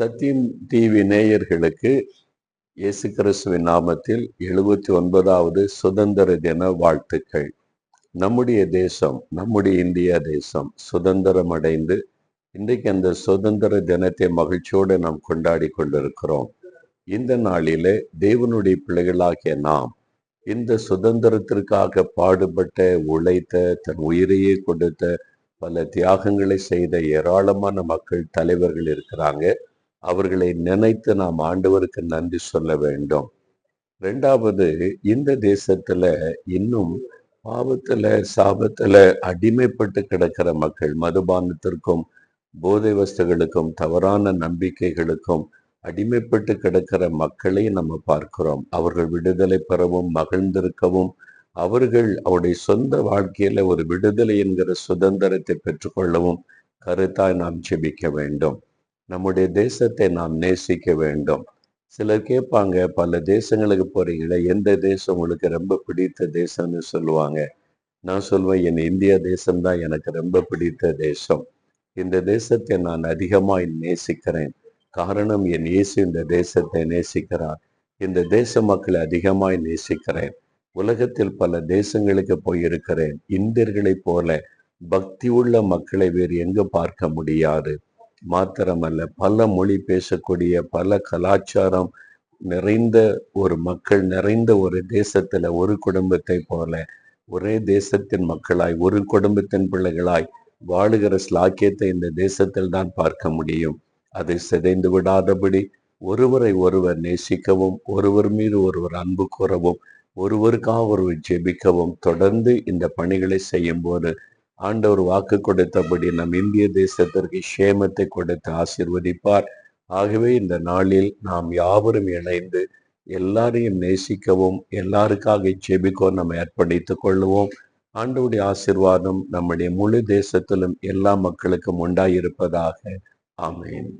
சத்தியம் டிவி நேயர்களுக்கு இயேசு கிறிஸ்துவின் நாமத்தில் எழுபத்தி ஒன்பதாவது சுதந்திர தின வாழ்த்துக்கள். நம்முடைய தேசம் நம்முடைய இந்தியா தேசம் சுதந்திரம் அடைந்து இன்றைக்கு அந்த சுதந்திர தினத்தை மகிழ்ச்சியோடு நாம் கொண்டாடி கொண்டிருக்கிறோம். இந்த நாளிலே தேவனுடைய பிள்ளைகளாகிய நாம் இந்த சுதந்திரத்திற்காக பாடுபட்ட உழைத்த தன் உயிரையே கொடுத்த பல தியாகங்களை செய்த ஏராளமான மக்கள் தலைவர்கள் இருக்கிறாங்க. அவர்களை நினைத்து நாம் ஆண்டவருக்கு நன்றி சொல்ல வேண்டும். ரெண்டாவது இந்த தேசத்துல இன்னும் பாவத்துல சாபத்துல அடிமைப்பட்டு கிடக்கிற மக்கள் மதுபானத்திற்கும் போதை வஸ்துகளுக்கும் தவறான நம்பிக்கைகளுக்கும் அடிமைப்பட்டு கிடக்கிற மக்களை நம்ம பார்க்கிறோம். அவர்கள் விடுதலை பெறவும் மகிழ்ந்திருக்கவும் அவர்கள் அவருடைய சொந்த வாழ்க்கையில ஒரு விடுதலை என்கிற சுதந்திரத்தை பெற்றுக்கொள்ளவும் கருத்தாய் நாம் செபிக்க வேண்டும். நம்முடைய தேசத்தை நாம் நேசிக்க வேண்டும். சிலர் கேட்பாங்க பல தேசங்களுக்கு போறீங்களே எந்த தேசம் உங்களுக்கு ரொம்ப பிடித்த தேசம்னு சொல்லுவாங்க? நான் சொல்வேன் என் இந்தியா தேசம்தான் எனக்கு ரொம்ப பிடித்த தேசம். இந்த தேசத்தை நான் அதிகமாய் நேசிக்கிறேன். காரணம் என் இயேசு இந்த தேசத்தை நேசிக்கிறார். இந்த தேச மக்களை அதிகமாய் நேசிக்கிறேன். உலகத்தில் பல தேசங்களுக்கு போயிருக்கிறேன். இந்தியர்களைப் போல பக்தி உள்ள மக்களை வேறு எங்கு பார்க்க முடியாது. மாத்திரமல்ல பல மொழி பேசக்கூடிய பல கலாச்சாரம் நிறைந்த ஒரு மக்கள் நிறைந்த ஒரு தேசத்துல ஒரு குடும்பத்தை போல ஒரே தேசத்தின் மக்களாய் ஒரு குடும்பத்தின் பிள்ளைகளாய் வாழுகிற ஸ்லாக்கியத்தை இந்த தேசத்தில் தான் பார்க்க முடியும். அதை சிதைந்து விடாதபடி ஒருவரை ஒருவர் நேசிக்கவும் ஒருவர் மீது ஒருவர் அன்பு கூறவும் ஒருவருக்காக ஒருவர் ஜெபிக்கவும் தொடர்ந்து இந்த பணிகளை செய்யும் போது ஆண்டவர் வாக்கு கொடுத்தபடி நம் இந்திய தேசத்திற்கு சேமத்தை கொடுத்து ஆசிர்வதிப்பார். ஆகவே இந்த நாளில் நாம் யாவரும் இணைந்து எல்லாரையும் நேசிக்கவும் எல்லாருக்காக ஜெபிக்கவும் நம்ம ஏற்படுத்தி கொள்ளுவோம். ஆண்டவுடைய ஆசிர்வாதம் நம்முடைய முழு தேசத்திலும் எல்லா மக்களுக்கும் உண்டாயிருப்பதாக. ஆமேன்.